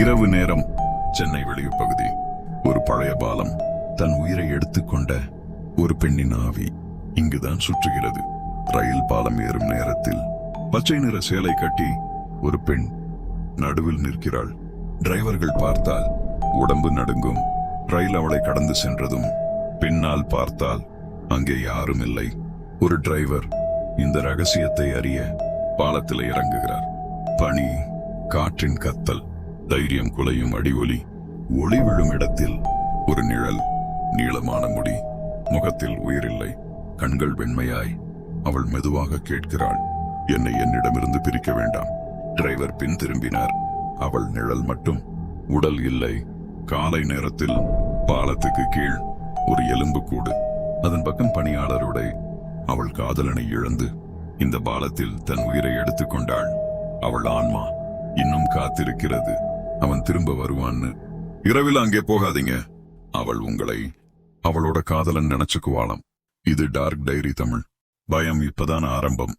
இரவு நேரம் சென்னை வெளியூர் பகுதி. ஒரு பழைய பாலம் தன் உயிரை எடுத்துக்கொண்ட ஒரு பெண்ணின் ஆவி இங்குதான் சுற்றுகிறது. ரயில் பாலம் ஏறும் நேரத்தில் பச்சை நிற சேலை கட்டி ஒரு பெண் நடுவில் நிற்கிறாள். டிரைவர்கள் பார்த்தால் உடம்பு நடுங்கும். ரயில் அவளை கடந்து சென்றதும் பின்னால் பார்த்தால் அங்கே யாரும் இல்லை. ஒரு டிரைவர் இந்த ரகசியத்தை அறிய பாலத்தில் இறங்குகிறார். பனி காற்றின் கத்தல். தைரியம் குலையும் அடி ஒளி விழும் இடத்தில் ஒரு நிழல் நீளமான முடி முகத்தில் உயிரில்லை கண்கள் வெண்மையாய். அவள் மெதுவாக கேட்கிறாள் என்னை என்னிடமிருந்து பிரிக்க வேண்டாம். டிரைவர் பின் திரும்பினார். அவள் நிழல் மட்டும் உடல் இல்லை காலை நேரத்தில் பாலத்துக்கு கீழ் ஒரு எலும்பு கூடு. அதன் பக்கம் பணியாளருடை அவள் காதலனை இழந்து இந்த பாலத்தில் தன் உயிரை எடுத்துக்கொண்டாள் அவள் ஆன்மா இன்னும் காத்திருக்கிறது. அவன் திரும்ப வருவான்னு. இரவில் அங்கே போகாதீங்க. அவள் உங்களை அவளோட காதலன் நினைச்சுக்குவாளாம். இது டார்க் டைரி தமிழ். பயம் இப்பதான் ஆரம்பம்.